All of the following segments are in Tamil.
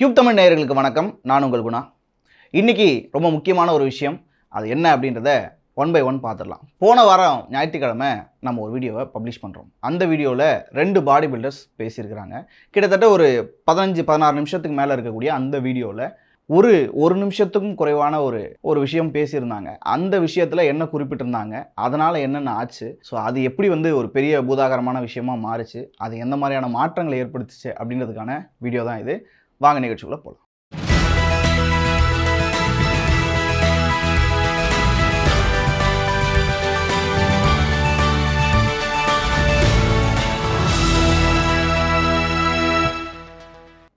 கியூப் தமிழ் நேயர்களுக்கு வணக்கம். நான் உங்கள் குணா. இன்றைக்கி ரொம்ப முக்கியமான ஒரு விஷயம். அது என்ன அப்படின்றத ஒன் பை ஒன் பார்த்துடலாம். போன வாரம் ஞாயிற்றுக்கிழமை நம்ம ஒரு வீடியோவை பப்ளிஷ் பண்ணுறோம் அந்த வீடியோவில் ரெண்டு பாடி பில்டர்ஸ் பேசியிருக்கிறாங்க. கிட்டத்தட்ட ஒரு பதினஞ்சு பதினாறு நிமிஷத்துக்கு மேலே இருக்கக்கூடிய அந்த வீடியோவில் ஒரு ஒரு நிமிஷத்துக்கும் குறைவான ஒரு ஒரு விஷயம் பேசியிருந்தாங்க. அந்த விஷயத்தில் என்ன குறிப்பிட்டிருந்தாங்க? அதனால் என்னென்ன ஆச்சு? ஸோ அது எப்படி வந்து ஒரு பெரிய பூதாகரமான விஷயமா மாறுச்சு? அது எந்த மாதிரியான மாற்றங்களை ஏற்படுத்துச்சு அப்படின்றதுக்கான வீடியோ தான் இது. வாங்க நிகழ்ச்சிக்குள்ளே போகலாம்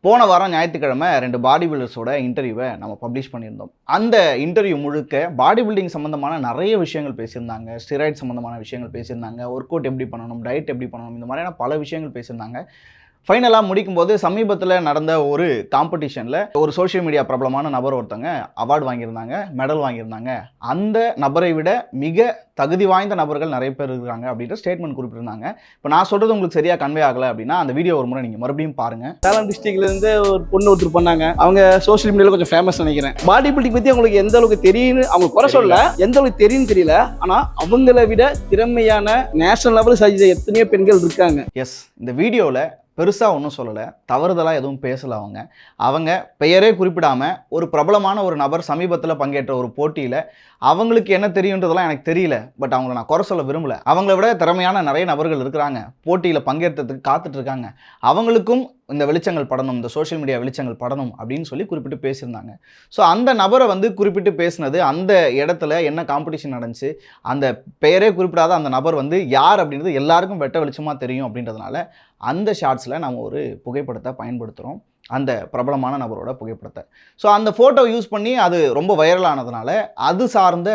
போன வாரம் ஞாயிற்றுக்கிழமை ரெண்டு பாடி பில்டர்ஸோட இன்டர்வியூவை நம்ம பப்ளிஷ் பண்ணியிருந்தோம். அந்த இன்டர்வியூ முழுக்க பாடி பில்டிங் சம்மந்தமான நிறைய விஷயங்கள் பேசியிருந்தாங்க. ஸ்டிராய்ட் சம்மந்தமான விஷயங்கள் பேசியிருந்தாங்க. ஒர்க் அவுட் எப்படி பண்ணணும் டயட் எப்படி பண்ணணும் இந்த மாதிரியான பல விஷயங்கள் பேசியிருந்தாங்க. ஃபைனலாக முடிக்கும்போது சமீபத்தில் நடந்த ஒரு காம்படிஷனில் ஒரு சோஷியல் மீடியா பிரபலமான நபர் ஒருத்தங்க அவார்டு வாங்கியிருந்தாங்க மெடல் வாங்கியிருந்தாங்க. அந்த நபரை விட மிக தகுதி வாய்ந்த நபர்கள் நிறைய பேர் இருக்காங்க அப்படின்ற ஸ்டேட்மெண்ட் குறிப்பிட்டிருந்தாங்க. இப்போ நான் சொல்கிறது உங்களுக்கு சரியாக கன்வே ஆகலை அப்படின்னா அந்த வீடியோ ஒரு முறை நீங்கள் மறுபடியும் பாருங்கள் சேலம் டிஸ்ட்ரிக்ட்ல இருந்து ஒரு பொண்ணு ஒருத்தர் பண்ணாங்க. அவங்க சோஷியல் மீடியால கொஞ்சம் ஃபேமஸ் நினைக்கிறேன். பாடி பில்டிங் பத்தி அவங்களுக்கு எந்த அளவுக்கு தெரியும்னு அவங்க குறை சொல்ல எந்த அளவுக்கு தெரியும்னு தெரியல. ஆனா அவங்கள விட திறமையான நேஷனல் லெவல் சஜிச்ச எத்தனையோ பெண்கள் இருக்காங்க. எஸ் இந்த வீடியோவில் பெருசாக ஒன்றும் சொல்லலை. தவறுதலாக எதுவும் பேசலை அவங்க. அவங்க பெயரே குறிப்பிடாமல் ஒரு பிரபலமான ஒரு நபர் சமீபத்தில் பங்கேற்ற ஒரு போட்டியில் அவங்களுக்கு என்ன தெரியுன்றதெல்லாம் எனக்கு தெரியல. பட் அவங்கள நான் குறை சொல்ல விரும்பல. அவங்கள விட திறமையான நிறைய நபர்கள் இருக்கிறாங்க. போட்டியில் பங்கேற்றதுக்கு காத்துட்ருக்காங்க அவங்களுக்கும் இந்த வெளிச்சங்கள் படணும் இந்த சோஷியல் மீடியா வெளிச்சங்கள் படணும் அப்படின்னு சொல்லி குறிப்பிட்டு பேசியிருந்தாங்க. ஸோ அந்த நபரை வந்து குறிப்பிட்டு பேசினது அந்த இடத்துல என்ன காம்படிஷன் நடந்துச்சு அந்த பெயரே குறிப்பிடாத அந்த நபர் வந்து யார் அப்படின்றது எல்லாருக்கும் வெட்ட வெளிச்சமாக தெரியும் அப்படின்றதுனால அந்த ஷார்ட்ஸில் நம்ம ஒரு புகைப்படத்தை பயன்படுத்துகிறோம் அந்த பிரபலமான நபரோட புகைப்படத்தை. ஸோ அந்த ஃபோட்டோ யூஸ் பண்ணி அது ரொம்ப வைரலானதுனால அது சார்ந்த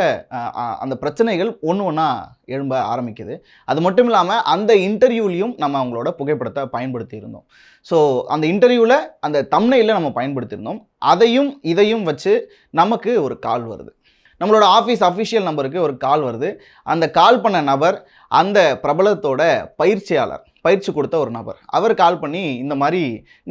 அந்த பிரச்சனைகள் ஒன்று ஒன்றா எழும்ப ஆரம்பிக்குது. அது மட்டும் இல்லாமல் அந்த இன்டர்வியூலையும் நம்ம அவங்களோட புகைப்படத்தை பயன்படுத்தி இருந்தோம். ஸோ அந்த இன்டர்வியூவில் அந்த தம்னையில் நம்ம பயன்படுத்தியிருந்தோம். அதையும் இதையும் வச்சு நமக்கு ஒரு கால் வருது. நம்மளோட ஆஃபீஸ் அஃபிஷியல் நம்பருக்கு ஒரு கால் வருது. அந்த கால் பண்ண நபர் அந்த பிரபலத்தோட பயிற்சியாளர். பயிற்சி கொடுத்த ஒரு நபர். அவர் கால் பண்ணி இந்த மாதிரி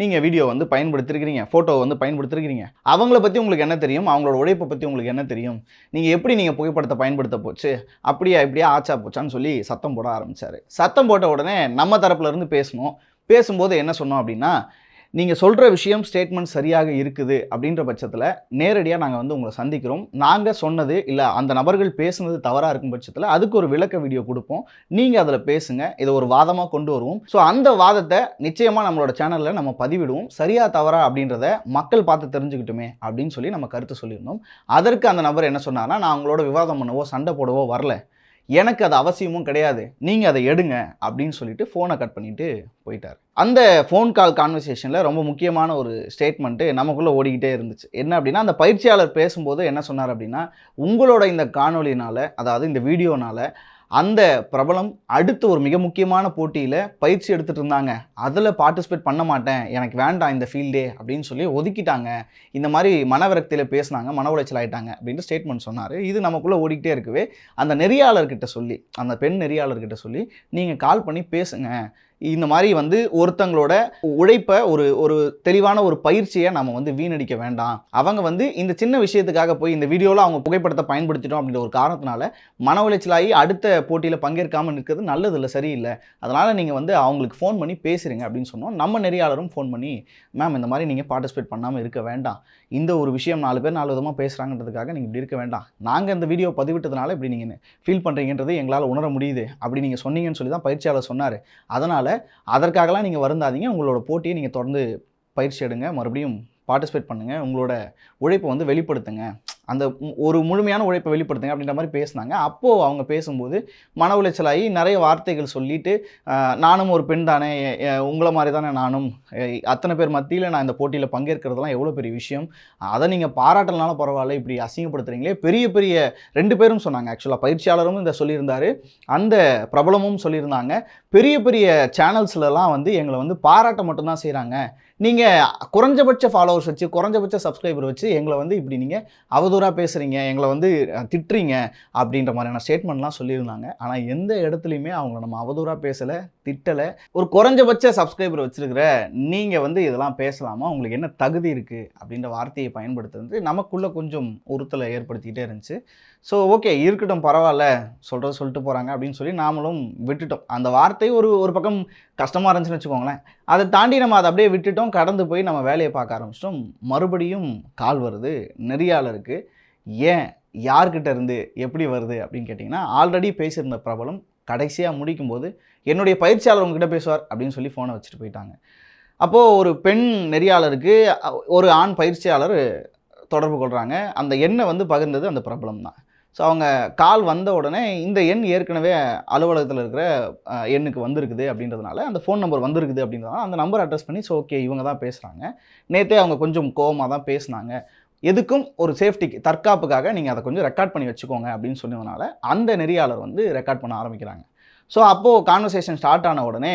நீங்கள் வீடியோ வந்து பயன்படுத்திருக்கிறீங்க ஃபோட்டோ வந்து பயன்படுத்திருக்கிறீங்க. அவங்கள பற்றி உங்களுக்கு என்ன தெரியும்? அவங்களோட உழைப்பை பற்றி உங்களுக்கு என்ன தெரியும்? நீங்கள் எப்படி நீங்கள் புகைப்படத்தை பயன்படுத்த போச்சு? அப்படியா இப்படியா ஆச்சா போச்சான்னு சொல்லி சத்தம் போட ஆரம்பித்தார் சத்தம் போட்ட உடனே நம்ம தரப்புல இருந்து பேசணும். பேசும்போது என்ன சொன்னோம் அப்படின்னா நீங்கள் சொல்கிற விஷயம் ஸ்டேட்மெண்ட் சரியாக இருக்குது அப்படின்ற பட்சத்தில் நேரடியாக நாங்கள் வந்து உங்களை சந்திக்கிறோம். நாங்கள் சொன்னது இல்லை அந்த நபர்கள் பேசுனது தவறாக இருக்கும் பட்சத்தில் அதுக்கு ஒரு விளக்க வீடியோ கொடுப்போம். நீங்கள் அதில் பேசுங்க இதை ஒரு வாதமாக கொண்டு வருவோம். ஸோ அந்த வாதத்தை நிச்சயமாக நம்மளோட சேனலில் நம்ம பதிவிடுவோம். சரியாக தவறா அப்படின்றத மக்கள் பார்த்து தெரிஞ்சுக்கிட்டுமே அப்படின்னு சொல்லி நம்ம கருத்து சொல்லியிருந்தோம். அதற்கு அந்த நபர் என்ன சொன்னார்னா நான் அவங்களோட விவாதம் பண்ணவோ சண்டை போடவோ வரல. எனக்கு அது அவசியமும் கிடையாது. நீங்கள் அதை எடுங்க அப்படின்னு சொல்லிட்டு ஃபோனை கட் பண்ணிட்டு போயிட்டார். அந்த ஃபோன் கால் கான்வர்சேஷனில் ரொம்ப முக்கியமான ஒரு ஸ்டேட்மெண்ட்டு நமக்குள்ளே ஓடிக்கிட்டே இருந்துச்சு. என்ன அப்படின்னா அந்த பயிற்சியாளர் பேசும்போது என்ன சொன்னார் அப்படின்னா உங்களோட இந்த காணொலினால் அதாவது இந்த வீடியோனால அந்த பிரபலம் அடுத்து ஒரு மிக முக்கியமான போட்டியில் பயிற்சி எடுத்துகிட்டு இருந்தாங்க. அதில் பார்ட்டிசிபேட் பண்ண மாட்டேன். எனக்கு வேண்டாம் இந்த ஃபீல்டே அப்படின்னு சொல்லி ஒதுக்கிட்டாங்க. இந்த மாதிரி மனவிரக்தியில் பேசுனாங்க மன உளைச்சல் ஆகிட்டாங்க அப்படின்ட்டு ஸ்டேட்மெண்ட் சொன்னார். இது நமக்குள்ளே ஓடிக்கிட்டே இருக்கவே. அந்த நெறியாளர்கிட்ட சொல்லி அந்த பெண் நெறியாளர்கிட்ட சொல்லி நீங்கள் கால் பண்ணி பேசுங்க. இந்த மாதிரி வந்து ஒருத்தங்களோட உழைப்பை ஒரு ஒரு தெளிவான ஒரு பயிற்சியை நம்ம வந்து வீணடிக்க வேண்டாம். அவங்க வந்து இந்த சின்ன விஷயத்துக்காக போய் இந்த வீடியோவில் அவங்க புகைப்படத்தை பயன்படுத்திட்டோம் அப்படின்ற ஒரு காரணத்தினால மன உளைச்சலாகி அடுத்த போட்டியில் பங்கேற்காமல் நிற்கிறது நல்லது இல்லை சரியில்லை. அதனால் நீங்கள் வந்து அவங்களுக்கு ஃபோன் பண்ணி பேசுகிறீங்க அப்படின்னு சொன்னோம். நம்ம நெறியாளரும் ஃபோன் பண்ணி மேம் இந்த மாதிரி நீங்கள் பார்ட்டிசிபேட் பண்ணாமல் இருக்க வேண்டாம். இந்த ஒரு விஷயம் நாலு பேர் நாலு விதமாக பேசுகிறாங்கன்றதுக்காக நீங்கள் இப்படி இருக்க வேண்டாம். நாங்கள் இந்த வீடியோ பதிவிட்டதுனால இப்படி நீங்கள் ஃபீல் பண்ணுறீங்கன்றது எங்களால் உணர முடியுது. அப்படி நீங்கள் சொன்னீங்கன்னு சொல்லி தான் பயிற்சியாளர் சொன்னார். அதனால் அதற்காகலாம் நீங்கள் வருந்தாதீங்க. உங்களோட போட்டியை நீங்கள் தொடர்ந்து பயிற்சி எடுங்க. மறுபடியும் பார்ட்டிசிபேட் பண்ணுங்கள் உங்களோட உழைப்பை வந்து வெளிப்படுத்துங்க. அந்த ஒரு முழுமையான உழைப்பை வெளிப்படுத்துங்க அப்படின்ற மாதிரி பேசுனாங்க. அப்போது அவங்க பேசும்போது மன உளைச்சலாகி நிறைய வார்த்தைகள் சொல்லிட்டு நானும் ஒரு பெண் தானே. உங்களை மாதிரி தானே நானும். அத்தனை பேர் மத்தியில் நான் இந்த போட்டியில் பங்கேற்கிறதுலாம் எவ்வளோ பெரிய விஷயம்? அதை நீங்கள் பாராட்டலனாலும் பரவாயில்ல. இப்படி அசிங்கப்படுத்துறீங்களே. பெரிய பெரிய ரெண்டு பேரும் சொன்னாங்க. ஆக்சுவலாக பயிற்சியாளரும் இந்த சொல்லியிருந்தார். அந்த பிரபலமும் சொல்லியிருந்தாங்க. பெரிய பெரிய சேனல்ஸ்லலாம் வந்து எங்களை வந்து பாராட்ட மட்டும்தான் செய்கிறாங்க நீங்கள் குறைஞ்சபட்ச ஃபாலோவர்ஸ் வச்சு குறைஞ்சபட்ச சப்ஸ்கிரைபர் வச்சு எங்களை வந்து இப்படி நீங்கள் அவதூறாக பேசுகிறீங்க எங்களை வந்து திட்டுறீங்க அப்படின்ற மாதிரியான ஸ்டேட்மெண்ட்லாம் சொல்லியிருந்தாங்க. ஆனால் எந்த இடத்துலையுமே அவங்கள நம்ம அவதூறாக பேசலை. திட்டலை. ஒரு குறைஞ்சபட்ச சப்ஸ்கிரைபர் வச்சுருக்கிற நீங்கள் வந்து இதெல்லாம் பேசலாமா? உங்களுக்கு என்ன தகுதி இருக்குது அப்படின்ற வார்த்தையை பயன்படுத்துறது நமக்குள்ளே கொஞ்சம் உறுத்தலை ஏற்படுத்திக்கிட்டே இருந்துச்சு. ஸோ ஓகே இருக்கட்டும் பரவாயில்ல சொல்கிறத சொல்லிட்டு போகிறாங்க அப்படின்னு சொல்லி நாமளும் விட்டுட்டோம். அந்த வார்த்தை ஒரு ஒரு பக்கம் கஷ்டமாக இருந்துச்சுன்னு வச்சுக்கோங்களேன். அதை தாண்டி நம்ம அதை அப்படியே விட்டுட்டோம். கடந்து போய் நம்ம வேலையை பார்க்க ஆரம்பிச்சிட்டோம். மறுபடியும் கால் வருது. நெறியாளருக்கு ஏன்? யார்கிட்ட இருந்து? எப்படி வருது? அப்படின்னு கேட்டிங்கன்னா ஆல்ரெடி பேசியிருந்த பிரபலம் கடைசியாக முடிக்கும்போது என்னுடைய பயிற்சியாளர் உங்ககிட்ட பேசுவார் அப்படின்னு சொல்லி ஃபோனை வச்சுட்டு போயிட்டாங்க. அப்போது ஒரு பெண் நெறியாளருக்கு ஒரு ஆண் பயிற்சியாளர் தொடர்பு கொள்கிறாங்க அந்த எண்ணை வந்து பகிர்ந்தது அந்த பிரபலம் தான். ஸோ அவங்க கால் வந்த உடனே இந்த எண் ஏற்கனவே அலுவலகத்தில் இருக்கிற எண்ணுக்கு வந்திருக்குது அப்படின்றதுனால அந்த ஃபோன் நம்பர் வந்திருக்குது அப்படின்றதுனால அந்த நம்பர் அட்ரஸ் பண்ணி ஸோ ஓகே இவங்க தான் பேசுகிறாங்க நேற்றே அவங்க கொஞ்சம் கோவமாக தான் பேசுனாங்க. எதுக்கும் ஒரு சேஃப்டிக்கு தற்காப்புக்காக நீங்கள் அதை கொஞ்சம் ரெக்கார்ட் பண்ணி வச்சுக்கோங்க அப்படின்னு சொன்னதுனால அந்த நெறியாளர் வந்து ரெக்கார்ட் பண்ண ஆரம்பிக்கிறாங்க. ஸோ அப்போது கான்வர்சேஷன் ஸ்டார்ட் ஆன உடனே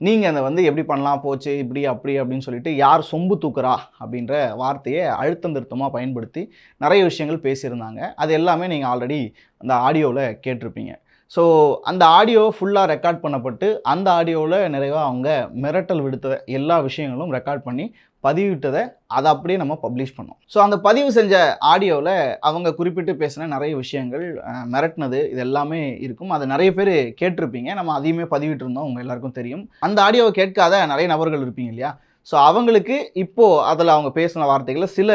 நீங்கள் அதை வந்து எப்படி பண்ணலாம்? போச்சு இப்படி அப்படி அப்படின்னு சொல்லிட்டு யார் சொம்பு தூக்குறா? அப்படின்ற வார்த்தையை அழுத்தம் திருத்தமாக பயன்படுத்தி நிறைய விஷயங்கள் பேசியிருந்தாங்க. அது எல்லாமே நீங்கள் ஆல்ரெடி அந்த ஆடியோவில் கேட்டிருப்பீங்க. ஸோ அந்த ஆடியோ ஃபுல்லாக ரெக்கார்ட் பண்ணப்பட்டு அந்த ஆடியோவில் நிறைவாக அவங்க மிரட்டல் விடுத்த எல்லா விஷயங்களும் ரெக்கார்ட் பண்ணி பதிவிட்டதை அதை அப்படியே நம்ம பப்ளிஷ் பண்ணோம். ஸோ அந்த பதிவு செஞ்ச ஆடியோவில் அவங்க குறிப்பிட்டு பேசின நிறைய விஷயங்கள் மிரட்டினது இது எல்லாமே இருக்கும். அதை நிறைய பேர் கேட்டிருப்பீங்க. நம்ம அதையுமே பதிவிட்டிருந்தோம். உங்கள் எல்லாருக்கும் தெரியும். அந்த ஆடியோவை கேட்காத நிறைய நபர்கள் இருப்பீங்க இல்லையா? ஸோ அவங்களுக்கு இப்போது அதில் அவங்க பேசின வார்த்தைகளை சில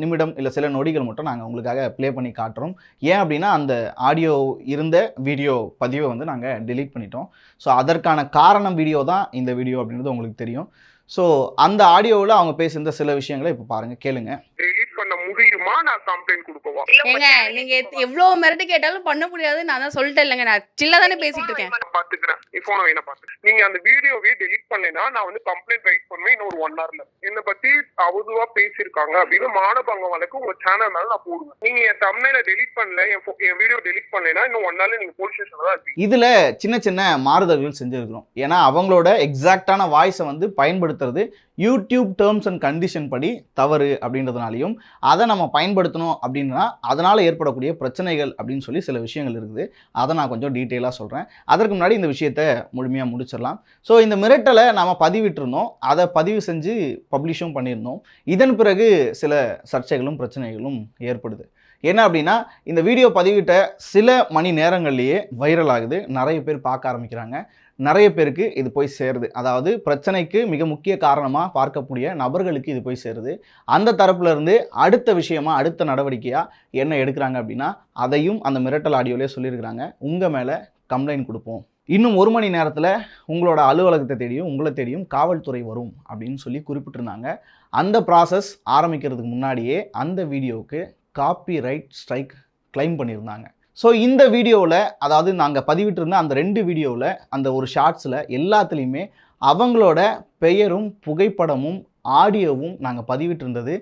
நிமிடம் இல்லை சில நொடிகள் மட்டும் நாங்கள் உங்களுக்காக ப்ளே பண்ணி காட்டுறோம். ஏன் அப்படின்னா அந்த ஆடியோ இருந்த வீடியோ பதிவை வந்து நாங்கள் டெலீட் பண்ணிட்டோம். ஸோ அதற்கான காரணம் வீடியோ தான் இந்த வீடியோ அப்படின்றது உங்களுக்கு தெரியும். ஸோ அந்த ஆடியோவில் அவங்க பேசியிருந்த சில விஷயங்களை இப்போ பாருங்கள் கேளுங்க. டெலீட் பண்ண முடியுமா? நான் கம்ப்ளைண்ட் கொடுக்கவா? ஏங்க நீங்க எவ்வளவு மிரட்டு கேட்டாலும் பண்ண முடியாது. நான் தான் சொல்லிட்டேன் இல்லைங்க. நான் சில்லா தானே பேசிட்டு இருக்கேன். பாத்துக்கிறேன். போன வேணா பாத்து நீங்க அந்த வீடியோவே டெலீட் பண்ணேன்னா நான் வந்து கம்ப்ளைண்ட் ரைட் பண்ணுவேன் இன்னொரு ஒன் ஹவர்ல என்னை பத்தி அவதுவா பேசியிருக்காங்க அப்படின்னு மானபங்க வழக்கு உங்க சேனல் மேல நான் போடுவேன். நீங்க என் தமிழ்ல டெலீட் பண்ணல என் வீடியோ டெலீட் பண்ணலைன்னா இன்னும் ஒன் ஹவர்ல நீங்க போலீஸ் ஸ்டேஷன்ல தான் இதில் சின்ன சின்ன மாறுதல்கள் செஞ்சுருக்கிறோம். ஏன்னா அவங்களோட எக்ஸாக்டான வாய்ஸை வந்து பயன்படுத்துறது யூடியூப் டேர்ம்ஸ் அண்ட் கண்டிஷன் படி தவறு அப்படின்றதுனாலையும் அதை நம்ம பயன்படுத்தணும் அப்படின்னா அதனால் ஏற்படக்கூடிய பிரச்சனைகள் அப்படின்னு சொல்லி சில விஷயங்கள் இருக்குது. அதை நான் கொஞ்சம் டீட்டெயிலாக சொல்கிறேன் அதற்கு முன்னாடி இந்த விஷயத்தை முழுமையாக முடிச்சிடலாம். ஸோ இந்த மிரட்டலை நாம் பதிவிட்டிருந்தோம். அதை பதிவு செஞ்சு பப்ளிஷும் பண்ணியிருந்தோம். இதன் பிறகு சில சர்ச்சைகளும் பிரச்சனைகளும் ஏற்படுது. என்ன அப்படின்னா இந்த வீடியோ பதிவிட்ட சில மணி நேரங்கள்லேயே வைரல் ஆகுது. நிறைய பேர் பார்க்க ஆரம்பிக்கிறாங்க. நிறைய பேருக்கு இது போய் சேருது. அதாவது பிரச்சனைக்கு மிக முக்கிய காரணமாக பார்க்கக்கூடிய நபர்களுக்கு இது போய் சேருது. அந்த தரப்புலேருந்து அடுத்த விஷயமா அடுத்த நடவடிக்கையாக என்ன எடுக்கிறாங்க அப்படின்னா அதையும் அந்த மிரட்டல் ஆடியோலேயே சொல்லியிருக்கிறாங்க. உங்கள் மேலே கம்ப்ளைண்ட் கொடுப்போம். இன்னும் ஒரு மணி நேரத்தில் உங்களோட அலுவலகத்தை தேடியும் உங்களை தேடியும் காவல்துறை வரும் அப்படின்னு சொல்லி குறிப்பிட்டிருந்தாங்க. அந்த ப்ராசஸ் ஆரம்பிக்கிறதுக்கு முன்னாடியே அந்த வீடியோவுக்கு காப்பி ரைட் ஸ்ட்ரைக் கிளைம் பண்ணியிருந்தாங்க. ஸோ இந்த வீடியோவில் அதாவது நாங்கள் பதிவிட்டிருந்த அந்த ரெண்டு வீடியோவில் அந்த ஒரு ஷார்ட்ஸில் எல்லாத்துலேயுமே அவங்களோட பெயரும் புகைப்படமும் ஆடியோவும் நாங்கள் பதிவிட்டிருந்தது.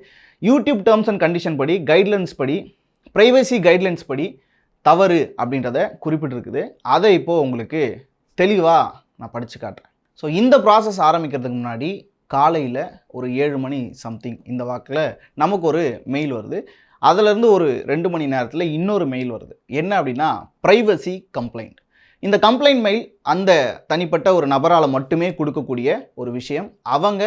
யூடியூப் டேர்ம்ஸ் அண்ட் கண்டிஷன் படி கைட்லைன்ஸ் படி ப்ரைவசி கைட்லைன்ஸ் படி தவறு அப்படின்றத குறிப்பிட்டிருக்குது. அதை இப்போது உங்களுக்கு தெளிவாக நான் படித்து காட்டுறேன். ஸோ இந்த ப்ராசஸ் ஆரம்பிக்கிறதுக்கு முன்னாடி காலையில் ஒரு ஏழு மணி சம்திங் இந்த வாக்கில் நமக்கு ஒரு மெயில் வருது. அதிலிருந்து ஒரு ரெண்டு மணி நேரத்தில் இன்னொரு மெயில் வருது. என்ன அப்படின்னா ப்ரைவசி கம்ப்ளைண்ட் இந்த கம்ப்ளைண்ட் மெயில் அந்த தனிப்பட்ட ஒரு நபரால் மட்டுமே கொடுக்கக்கூடிய ஒரு விஷயம். அவங்க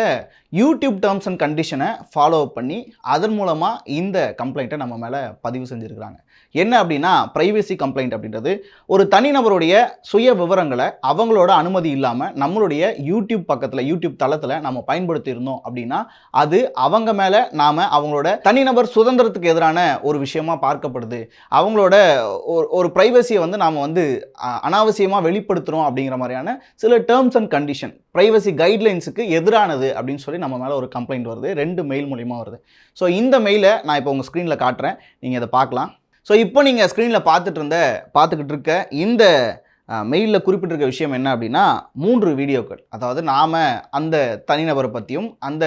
யூடியூப் டேர்ம்ஸ் அண்ட் கண்டிஷனை ஃபாலோ அப் பண்ணி அதன் மூலமாக இந்த கம்ப்ளைண்ட்டை நம்ம மேலே பதிவு செஞ்சுருக்கிறாங்க. என்ன அப்படின்னா ப்ரைவசி கம்ப்ளைண்ட் அப்படின்றது ஒரு தனிநபருடைய சுய விவரங்களை அவங்களோட அனுமதி இல்லாமல் நம்மளுடைய யூடியூப் பக்கத்தில் யூடியூப் தளத்தில் நம்ம பயன்படுத்தி இருந்தோம் அப்படின்னா அது அவங்க மேலே நாம் அவங்களோட தனிநபர் சுதந்திரத்துக்கு எதிரான ஒரு விஷயமா பார்க்கப்படுது. அவங்களோட ஒரு ஒரு ப்ரைவசியை வந்து நாம் வந்து அனாவசியமாக வெளிப்படுத்துகிறோம் அப்படிங்கிற மாதிரியான சில டேர்ம்ஸ் அண்ட் கண்டிஷன் ப்ரைவசி கைட்லைன்ஸுக்கு எதிரானது அப்படின்னு சொல்லி நம்ம மேலே ஒரு கம்ப்ளைண்ட் வருது. ரெண்டு மெயில் மூலிமா வருது. ஸோ இந்த மெயிலை நான் இப்போ உங்கள் ஸ்க்ரீனில் காட்டுறேன். நீங்கள் அதை பார்க்கலாம். ஸோ இப்போ நீங்கள் ஸ்க்ரீனில் பார்த்துட்டு இருந்த பார்த்துக்கிட்டு இருக்க இந்த மெயிலில் குறிப்பிட்டிருக்க விஷயம் என்ன அப்படின்னா மூன்று வீடியோக்கள். அதாவது நாம் அந்த தனிநபரை பற்றியும் அந்த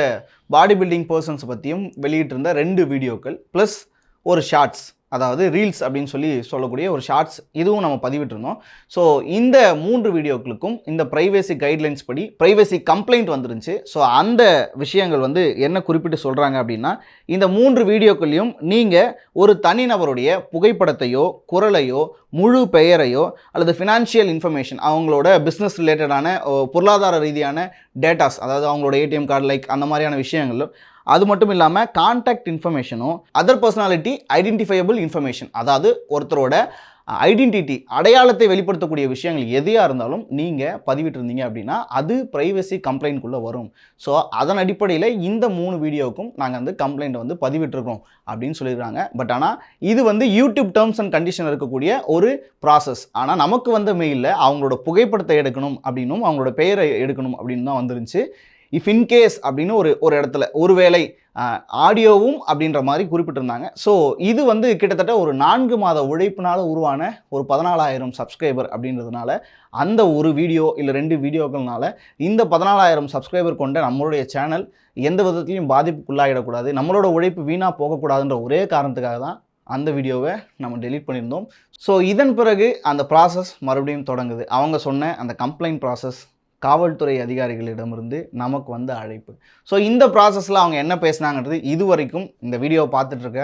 பாடி பில்டிங் பர்சன்ஸ் பற்றியும் வெளியிட்டிருந்த ரெண்டு வீடியோக்கள் ப்ளஸ் ஒரு ஷார்ட்ஸ் அதாவது ரீல்ஸ் அப்படின்னு சொல்லி சொல்லக்கூடிய ஒரு ஷார்ட்ஸ் இதுவும் நம்ம பதிவிட்டிருந்தோம். ஸோ இந்த மூன்று வீடியோக்களுக்கும் இந்த ப்ரைவேசி கைட்லைன்ஸ் படி ப்ரைவேசி கம்ப்ளைண்ட் வந்துருந்துச்சு. ஸோ அந்த விஷயங்கள் வந்து என்ன குறிப்பிட்டு சொல்கிறாங்க அப்படின்னா இந்த மூன்று வீடியோக்கள்லையும் நீங்கள் ஒரு தனிநபருடைய புகைப்படத்தையோ குரலையோ முழு பெயரையோ அல்லது ஃபினான்ஷியல் இன்ஃபர்மேஷன் அவங்களோட பிஸ்னஸ் ரிலேட்டடான பொருளாதார ரீதியான டேட்டாஸ் அதாவது அவங்களோட ஏடிஎம் கார்டு லைக் அந்த மாதிரியான விஷயங்களும் அது மட்டும் இல்லாமல் கான்டாக்ட் இன்ஃபர்மேஷனும் அதர் பர்சனாலிட்டி ஐடென்டிஃபையபிள் இன்ஃபர்மேஷன் அதாவது ஒருத்தரோட ஐடென்டிட்டி அடையாளத்தை வெளிப்படுத்தக்கூடிய விஷயங்கள் எதையாக இருந்தாலும் நீங்கள் பதிவிட்டிருந்தீங்க அப்படின்னா அது ப்ரைவசி கம்ப்ளைண்ட்குள்ளே வரும். ஸோ அதன் அடிப்படையில் இந்த மூணு வீடியோவுக்கும் நாங்கள் வந்து கம்ப்ளைண்ட் வந்து பதிவிட்டிருக்கோம் அப்படின்னு சொல்லிடுறாங்க பட் ஆனால் இது வந்து யூடியூப் டேர்ம்ஸ் அண்ட் கண்டிஷன் இருக்கக்கூடிய ஒரு ப்ராசஸ் ஆனால் நமக்கு வந்த மெயிலில் அவங்களோட புகைப்படத்தை எடுக்கணும் அப்படின்னும் அவங்களோட பெயரை எடுக்கணும் அப்படின்னு தான் வந்துருந்துச்சு. இஃப் இன்கேஸ் அப்படின்னு ஒரு ஒரு இடத்துல ஒருவேளை ஆடியோவும் அப்படின்ற மாதிரி குறிப்பிட்டிருந்தாங்க. ஸோ இது வந்து கிட்டத்தட்ட ஒரு நான்கு மாத உழைப்பினால் உருவான ஒரு பதினாலாயிரம் சப்ஸ்கிரைபர் அப்படின்றதுனால அந்த ஒரு வீடியோ இல்லை ரெண்டு வீடியோக்கள்னால இந்த பதினாலாயிரம் சப்ஸ்கிரைபர் கொண்ட நம்மளுடைய சேனல் எந்த விதத்துலையும் பாதிப்புக்குள்ளாயிடக்கூடாது. நம்மளோட உழைப்பு வீணாக போகக்கூடாதுன்ற ஒரே காரணத்துக்காக தான் அந்த வீடியோவை நம்ம டெலீட் பண்ணியிருந்தோம். ஸோ இதன் பிறகு அந்த ப்ராசஸ் மறுபடியும் தொடங்குது. அவங்க சொன்ன அந்த கம்ப்ளைண்ட் ப்ராசஸ் காவல்துறை அதிகாரிகளிடமிருந்து நமக்கு வந்த அழைப்பு. ஸோ இந்த ப்ராசஸில் அவங்க என்ன பேசுனாங்கன்றது இது வரைக்கும் இந்த வீடியோவை பார்த்துட்ருக்க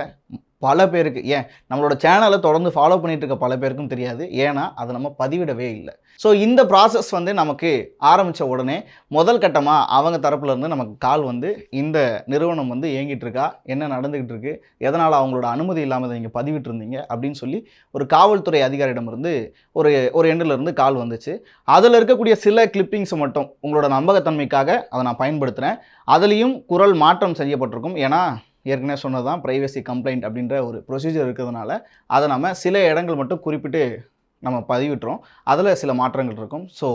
பல பேருக்கு ஏன்? நம்மளோட சேனலை தொடர்ந்து ஃபாலோ பண்ணிட்டு இருக்க பல பேருக்கும் தெரியாது. ஏன்னா அதை நம்ம பதிவிடவே இல்லை. ஸோ இந்த ப்ராசஸ் வந்து நமக்கு ஆரம்பித்த உடனே முதல் கட்டமாக அவங்க தரப்புலேருந்து நமக்கு கால் வந்து இந்த நிறுவனம் வந்து இயங்கிட்டு இருக்கா என்ன நடந்துக்கிட்டு இருக்கு எதனால் அவங்களோட அனுமதி இல்லாமல் நீங்கள் பதிவிட்டு இருந்தீங்க அப்படின்னு சொல்லி ஒரு காவல்துறை அதிகாரியிடமிருந்து ஒரு ஒரு எண்டில் இருந்து கால் வந்துச்சு. அதில் இருக்கக்கூடிய சில கிளிப்பிங்ஸ் மட்டும் உங்களோட நம்பகத்தன்மைக்காக அதை நான் பயன்படுத்துகிறேன் அதுலேயும் குரல் மாற்றம் செய்யப்பட்டிருக்கும். ஏன்னா ஏற்கனவே சொன்னது தான் ப்ரைவசி கம்ப்ளைண்ட் அப்படின்ற ஒரு ப்ரொசீஜர் இருக்கிறதுனால அதை நம்ம சில இடங்கள் மட்டும் குறிப்பிட்டு நம்ம பதிவிட்டுறோம். அதில் சில மாற்றங்கள் இருக்கும். ஸோ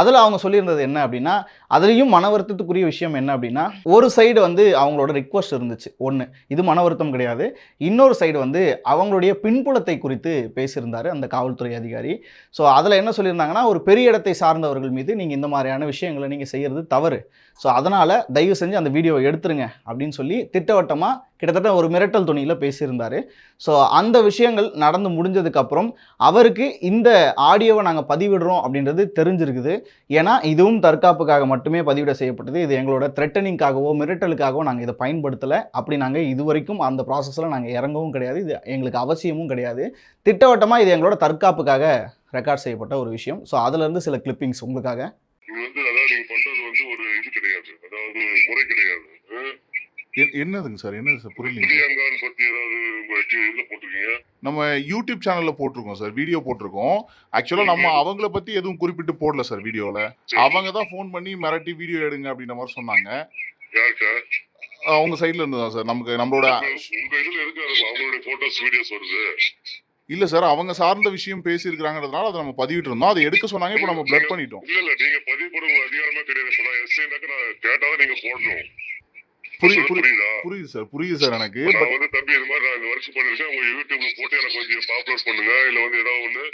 அதில் அவங்க சொல்லியிருந்தது என்ன அப்படின்னா அதுலேயும் மன வருத்தத்துக்குரிய விஷயம் என்ன அப்படின்னா ஒரு சைடு வந்து அவங்களோட ரிக்வஸ்ட் இருந்துச்சு. ஒன்று இது மன வருத்தம் கிடையாது. இன்னொரு சைடு வந்து அவங்களுடைய பின்புலத்தை குறித்து பேசியிருந்தார் அந்த காவல்துறை அதிகாரி. ஸோ அதில் என்ன சொல்லியிருந்தாங்கன்னா ஒரு பெரிய இடத்தை சார்ந்தவர்கள் மீது நீங்கள் இந்த மாதிரியான விஷயங்களை நீங்கள் செய்கிறது தவறு. ஸோ அதனால் தயவு செஞ்சு அந்த வீடியோவை எடுத்துருங்க அப்படின்னு சொல்லி திட்டவட்டமாக கிட்டத்தட்ட ஒரு மிரட்டல் துணியில் பேசியிருந்தார். ஸோ அந்த விஷயங்கள் நடந்து முடிஞ்சதுக்கப்புறம் அவருக்கு இந்த ஆடியோவை நாங்கள் பதிவிடுறோம் அப்படின்றது தெரிஞ்சிருக்குது. ஏன்னா இதுவும் தற்காப்புக்காக மட்டுமே பதிவிட செய்யப்பட்டது. இது எங்களோட த்ரெட்டனிங்காகவோ மிரட்டலுக்காகவோ நாங்கள் இதை பயன்படுத்தலை. அப்படி நாங்கள் இது வரைக்கும் அந்த ப்ராசஸில் நாங்கள் இறங்கவும் கிடையாது. இது எங்களுக்கு அவசியமும் கிடையாது. திட்டவட்டமாக இது எங்களோட தற்காப்புக்காக ரெக்கார்ட் செய்யப்பட்ட ஒரு விஷயம். ஸோ அதுலேருந்து சில கிளிப்பிங்ஸ் உங்களுக்காக. இது வந்து அதாவது நீங்கள் பண்ணுறது வந்து ஒரு இது கிடையாது. அதாவது முறை கிடையாது. என்னதுங்க சார்? என்னது சார்? போட்டிருக்கீங்க? நம்ம யூடியூப் சேனல்ல போட்டிருக்கோம் சார். வீடியோ போட்டிருக்கோம். ஆக்சுவலா நம்ம அவங்கள பத்தி எதுவும் குறிப்பிட்டு போடல சார் வீடியோல. அவங்க தான் ஃபோன் பண்ணி மிரட்டி வீடியோ எடுங்க அப்படின்ற மாதிரி சொன்னாங்க. அவங்க சைட்ல இருந்து தான் சார். நமக்கு நம்மளோட இல்ல சார் அவங்க சார்ந்த விஷயம் பேசியிருக்கிறாங்கிறதுனால அதை நம்ம பதிவிட்டு இருந்தோம். அதை எடுக்க சொன்னாங்க. இப்போ நம்ம பிளட் பண்ணிட்டோம். இல்ல இல்ல நீங்க பதிவு போட அதிகாரமா கிடையாது நான் எஸ்ஐனாக்க நான் கேட்டாதான் நீங்க போடணும். புரியுது சார் புரியுது சார் எனக்கு. நான் வந்து தம்பி இது மாதிரி நான் இந்த ஒர்க் பண்ணிருக்கேன் உங்க யூடியூப்ல போட்டு எனக்கு கொஞ்சம் பாப்புலர் பண்ணுங்க. இல்ல வந்து ஏதாவது ஒண்ணு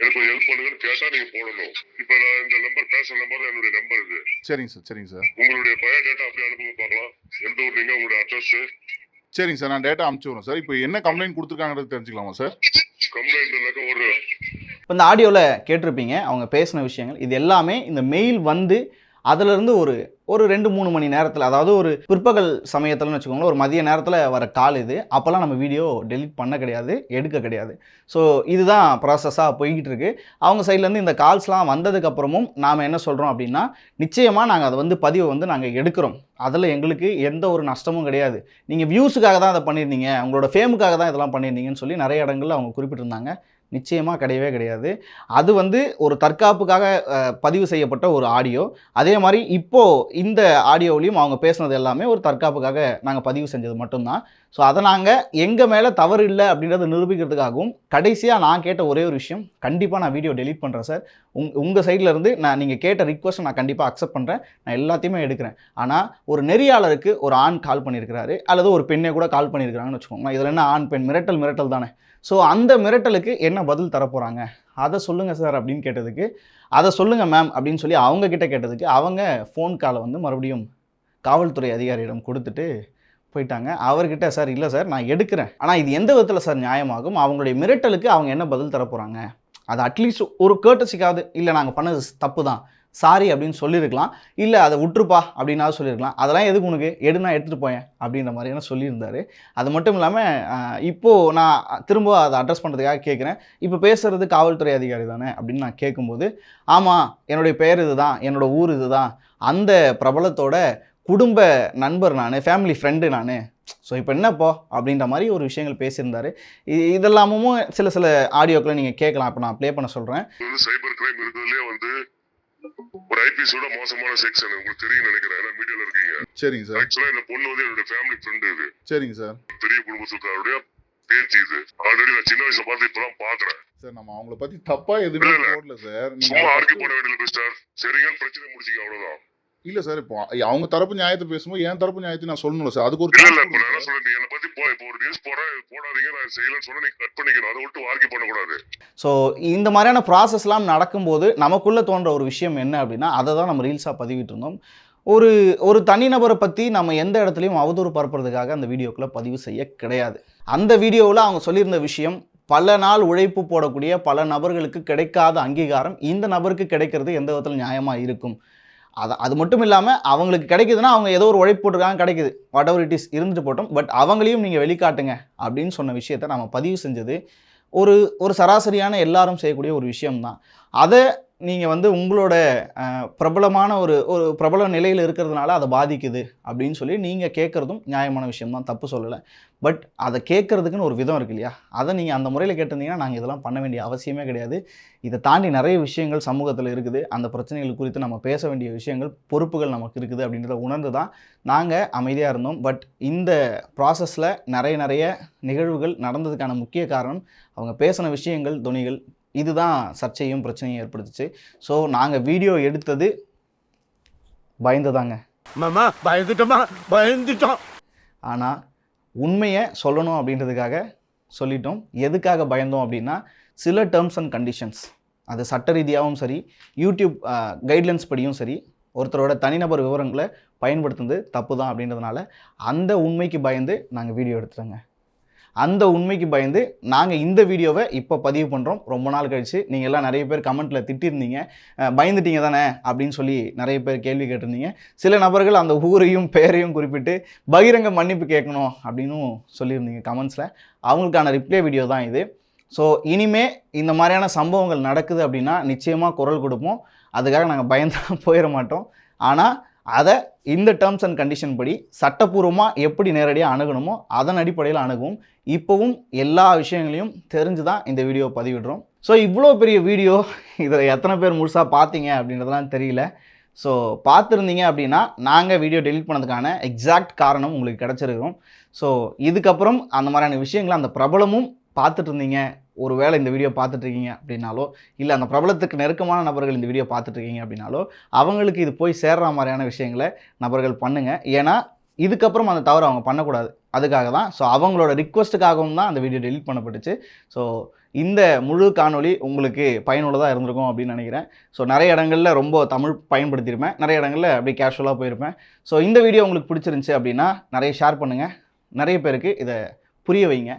எனக்கு கொஞ்சம் ஹெல்ப் பண்ணுங்கன்னு கேட்டா நீங்க போடணும். இப்ப நான் இந்த நம்பர் பேசுற நம்பர் தான் என்னுடைய நம்பர் இது. சரிங்க சார் சரிங்க சார். உங்களுடைய பயோடேட்டா அப்படியே அனுப்புங்க பார்க்கலாம். எந்த ஊர் நீங்க உங்களுடைய அட்ரஸ் சரிங்க சார் நான் டேட்டா அனுப்பிச்சு விடுறேன் சார். இப்போ என்ன கம்ப்ளைண்ட் கொடுத்துருக்காங்கிறது தெரிஞ்சுக்கலாமா சார்? கம்ப்ளைண்ட் ஒரு இப்போ இந்த ஆடியோவில் கேட்டிருப்பீங்க அவங்க பேசின விஷயங்கள். இது எல்லாமே இந்த மெயில் வந்து அதுலேருந்து ஒரு ஒரு ரெண்டு மூணு மணி நேரத்தில் அதாவது ஒரு பிற்பகல் சமயத்தில்னு வச்சுக்கோங்களேன் ஒரு மதிய நேரத்தில் வர கால் இது. அப்போல்லாம் நம்ம வீடியோ டெலிட் பண்ண கிடையாது எடுக்க கிடையாது. ஸோ இதுதான் ப்ராசஸாக போய்கிட்டு இருக்கு அவங்க சைட்லேருந்து இந்த கால்ஸ்லாம் வந்ததுக்கப்புறமும் நாம் என்ன சொல்கிறோம் அப்படின்னா நிச்சயமாக நாங்கள் அதை வந்து பதிவை வந்து நாங்கள் எடுக்கிறோம். அதில் எங்களுக்கு எந்த ஒரு நஷ்டமும் கிடையாது. நீங்கள் வியூஸுக்காக தான் அதை பண்ணியிருந்தீங்க உங்களோட ஃபேமுக்காக தான் இதெல்லாம் பண்ணியிருந்தீங்கன்னு சொல்லி நிறைய இடங்களில் அவங்க குறிப்பிட்டிருந்தாங்க. நிச்சயமாக கிடையவே கிடையாது. அது வந்து ஒரு தற்காப்புக்காக பதிவு செய்யப்பட்ட ஒரு ஆடியோ. அதே மாதிரி இப்போது இந்த ஆடியோவிலையும் அவங்க பேசுனது எல்லாமே ஒரு தற்காப்புக்காக நாங்கள் பதிவு செஞ்சது மட்டும்தான். ஸோ அதை நாங்கள் எங்கள் மேலே தவறு இல்லை அப்படின்றத நிரூபிக்கிறதுக்காகவும் கடைசியாக நான் கேட்ட ஒரே ஒரு விஷயம் கண்டிப்பாக நான் வீடியோ டெலீட் பண்ணுறேன் சார். உங் உங்கள் சைட்லேருந்து நான் நீங்கள் கேட்ட ரிக்வஸ்ட்டை நான் கண்டிப்பாக அக்செப்ட் பண்ணுறேன் நான் எல்லாத்தையுமே எடுக்கிறேன். ஆனால் ஒரு நெறியாளருக்கு ஒரு ஆண் கால் பண்ணியிருக்கிறாரு அல்லது ஒரு பெண்ணை கூட கால் பண்ணியிருக்கிறாங்கன்னு வச்சுக்கோங்களேன். இதில் என்ன ஆண் பெண்? மிரட்டல் மிரட்டல் தானே. ஸோ அந்த மிரட்டலுக்கு என்ன பதில் தரப்போகிறாங்க அதை சொல்லுங்கள் சார் அப்படின்னு கேட்டதுக்கு அதை சொல்லுங்கள் மேம் அப்படின்னு சொல்லி அவங்கக்கிட்ட கேட்டதுக்கு அவங்க ஃபோன் காலை வந்து மறுபடியும் காவல்துறை அதிகாரியிடம் கொடுத்துட்டு போயிட்டாங்க. அவர்கிட்ட சார் இல்லை சார் நான் எடுக்கிறேன். ஆனால் இது எந்த விதத்தில் சார் நியாயமாகும்? அவங்களுடைய மிரட்டலுக்கு அவங்க என்ன பதில் தரப்போகிறாங்க அது அட்லீஸ்ட் ஒரு கேட்டசிக்காவது இல்லை நாங்கள் பண்ணது தப்பு தான். சாரி அப்படின்னு சொல்லியிருக்கலாம். இல்லை அதை விட்டுருப்பா அப்படின்னாவது சொல்லியிருக்கலாம். அதெல்லாம் எதுக்கு உனக்கு? எடு நான் எடுத்துகிட்டு போயேன் அப்படின்ற மாதிரியான சொல்லியிருந்தாரு. அது மட்டும் இல்லாமல் இப்போது நான் திரும்ப அதை அட்ரஸ் பண்ணுறதுக்காக கேட்குறேன் இப்போ பேசுகிறது காவல்துறை அதிகாரி தானே அப்படின்னு நான் கேட்கும்போது ஆமாம் என்னுடைய பெயர் இதுதான் என்னோட ஊர் இதுதான். அந்த பிரபலத்தோட குடும்ப நண்பர் நான் ஃபேமிலி ஃப்ரெண்டு நான். ஸோ இப்போ என்னப்போ அப்படின்ற மாதிரி ஒரு விஷயங்கள் பேசியிருந்தாரு. இதெல்லாமும் சில சில ஆடியோக்களை நீங்கள் கேட்கலாம். இப்போ நான் ப்ளே பண்ண சொல்கிறேன் சைபர் கிரைம் இருக்கிறதுலே வந்து ஒரு ஐபிஎஸோட மோசமான செக்ஷன் உங்களுக்கு தெரியும் நினைக்கிறேன். ஏன்னா மீடியால இருக்கீங்க. சரிங்க சார். ஆக்சுவலா இந்த பொண்ணு வந்து என்னோட ஃபேமிலி ஃப்ரெண்டு இது. சரிங்க சார். பெரிய குடும்பத்துக்காருடைய பேச்சு இது. ஆல்ரெடி நான் சின்ன வயசுல பார்த்து இப்பதான் பாக்குறேன் சார் நம்ம அவங்கள பத்தி தப்பா எதுவுமே. போடல சார். சும்மா ஆர்கியூ பண்ண வேண்டியது மிஸ்டர் சரிங்கன்னு பிரச்சனை முடிச்சிக்க அவ்வளவுதான். இல்ல சார் இப்போ அவங்க தரப்பு நியாயத்தை பேசும்போது என் தரப்பு நியாயத்தை நான் சொல்லணும்ல சார். அதுக்கு ஒரு இல்ல இப்ப நான். சொல்றேன் என்னை பத்தி போ இப்போ ஒரு நியூஸ் இது போடாதீங்க நான் செய்யலன்னு சொன்னா நீ கட் பண்ணிக்கணும். அதை விட்டு ஆர்கியூ பண்ணக்கூடாது. ஸோ இந்த மாதிரியான ப்ராசஸ்லாம் நடக்கும்போது நமக்குள்ளே தோன்ற ஒரு விஷயம் என்ன அப்படின்னா அதை தான் நம்ம ரீல்ஸாக பதிவிட்டு இருந்தோம். ஒரு ஒரு தனிநபரை பற்றி நம்ம எந்த இடத்துலையும் அவதூறு பரப்புறதுக்காக அந்த வீடியோக்குள்ளே பதிவு செய்ய கிடையாது. அந்த வீடியோவில் அவங்க சொல்லியிருந்த விஷயம் பல நாள் உழைப்பு போடக்கூடிய பல நபர்களுக்கு கிடைக்காத அங்கீகாரம் இந்த நபருக்கு கிடைக்கிறது எந்த விதத்தில் நியாயமாக இருக்கும்? அது அது மட்டும் இல்லாமல் அவங்களுக்கு கிடைக்குதுன்னா அவங்க ஏதோ ஒரு உழைப்பு போட்டிருக்காங்க கிடைக்குது. வாட் எவர் இட் இஸ் இருந்துட்டு போட்டோம். பட் அவங்களையும் நீங்கள் வெளிக்காட்டுங்க அப்படின்னு சொன்ன விஷயத்தை நம்ம பதிவு செஞ்சது ஒரு ஒரு சராசரியான எல்லாரும் செய்யக்கூடிய ஒரு விஷயம்தான். அதை நீங்கள் வந்து உங்களோட பிரபலமான ஒரு ஒரு பிரபல நிலையில் இருக்கிறதுனால அதை பாதிக்குது அப்படின்னு சொல்லி நீங்கள் கேட்குறதும் நியாயமான விஷயம்தான் தப்பு சொல்லலை. பட் அதை கேட்குறதுக்குன்னு ஒரு விதம் இருக்கு இல்லையா? அதை நீங்கள் அந்த முறையில் கேட்டிருந்தீங்கன்னா நாங்கள் இதெல்லாம் பண்ண வேண்டிய அவசியமே கிடையாது. இதை தாண்டி நிறைய விஷயங்கள் சமூகத்தில் இருக்குது. அந்த பிரச்சனைகள் குறித்து நம்ம பேச வேண்டிய விஷயங்கள் பொறுப்புகள் நமக்கு இருக்குது அப்படின்றத உணர்ந்து தான் நாங்கள் அமைதியாக இருந்தோம். பட் இந்த ப்ராசஸில் நிறைய நிறைய நிகழ்வுகள் நடந்ததுக்கான முக்கிய காரணம் அவங்க பேசின விஷயங்கள் துணிகள் இதுதான் சர்ச்சையும் பிரச்சனையும் ஏற்படுத்துச்சு. ஸோ நாங்கள் வீடியோ எடுத்தது பயந்துதாங்க. மாமா பயந்துட்டோமா? பயந்துட்டோம். ஆனால் உண்மையை சொல்லணும் அப்படின்றதுக்காக சொல்லிட்டோம். எதுக்காக பயந்தோம் அப்படின்னா சில டேர்ம்ஸ் அண்ட் கண்டிஷன்ஸ் அது சட்ட ரீதியாகவும் சரி யூடியூப் கைட்லைன்ஸ் படியும் சரி ஒருத்தரோட தனிநபர் விவரங்களை பயன்படுத்துனது தப்பு தான் அப்படின்றதுனால அந்த உண்மைக்கு பயந்து நாங்கள் வீடியோ எடுத்துட்டோங்க. அந்த உண்மைக்கு பயந்து நாங்கள் இந்த வீடியோவை இப்போ பதிவு பண்ணுறோம் ரொம்ப நாள் கழித்து நீங்கள் எல்லாம் நிறைய பேர் கமெண்ட்டில் திட்டிருந்தீங்க. பயந்துட்டீங்க தானே? அப்படின்னு சொல்லி நிறைய பேர் கேள்வி கேட்டிருந்தீங்க. சில நபர்கள் அந்த ஊரையும் பெயரையும் குறிப்பிட்டு பகிரங்க மன்னிப்பு கேட்கணும் அப்படின்னும் சொல்லியிருந்தீங்க கமெண்ட்ஸில் அவங்களுக்கான ரிப்ளை வீடியோ தான் இது. ஸோ இனிமே இந்த மாதிரியான சம்பவங்கள் நடக்குது அப்படின்னா நிச்சயமாக குரல் கொடுப்போம். அதுக்காக நாங்கள் பயந்து போயிட மாட்டோம். ஆனால் அதை இந்த டேர்ம்ஸ் அண்ட் கண்டிஷன் படி சட்டப்பூர்வமாக எப்படி நேரடியாக அணுகணுமோ அதன் அடிப்படையில் அணுகும் இப்போவும் எல்லா விஷயங்களையும் தெரிஞ்சு தான் இந்த வீடியோ பதிவிடுறோம். ஸோ இவ்வளோ பெரிய வீடியோ இதில் எத்தனை பேர் முழுசாக பார்த்தீங்க அப்படின்றதெல்லாம் தெரியல. ஸோ பார்த்துருந்தீங்க அப்படின்னா நாங்கள் வீடியோ டெலீட் பண்ணதுக்கான எக்ஸாக்ட் காரணம் உங்களுக்கு கிடச்சிருக்கிறோம் ஸோ இதுக்கப்புறம் அந்த மாதிரியான விஷயங்களை அந்த பிரபலமும் பார்த்துட்டு இருந்தீங்க ஒரு வேளை இந்த வீடியோ பார்த்துட்ருக்கீங்க அப்படின்னாலோ இல்லை அந்த பிரபலத்துக்கு நெருக்கமான நபர்கள் இந்த வீடியோ பார்த்துட்ருக்கீங்க அப்படின்னாலோ அவங்களுக்கு இது போய் சேர்ற மாதிரியான விஷயங்களை நபர்கள் பண்ணுங்கள் ஏன்னா இதுக்கப்புறம் அந்த தவறு அவங்க பண்ணக்கூடாது. அதுக்காக தான். ஸோ அவங்களோட ரிக்வஸ்ட்டுக்காகவும் தான் அந்த வீடியோ டெலிட் பண்ணப்பட்டுச்சு. ஸோ இந்த முழு காணொளி உங்களுக்கு பயனுள்ளதாக இருந்திருக்கும் அப்படின்னு நினைக்கிறேன். ஸோ நிறைய இடங்களில் ரொம்ப தமிழ் பயன்படுத்தியிருப்பேன். நிறைய இடங்களில் அப்படியே கேஷுவலாக போயிருப்பேன். ஸோ இந்த வீடியோ உங்களுக்கு பிடிச்சிருந்துச்சி அப்படின்னா நிறைய ஷேர் பண்ணுங்கள் நிறைய பேருக்கு இதை புரிய வைங்க.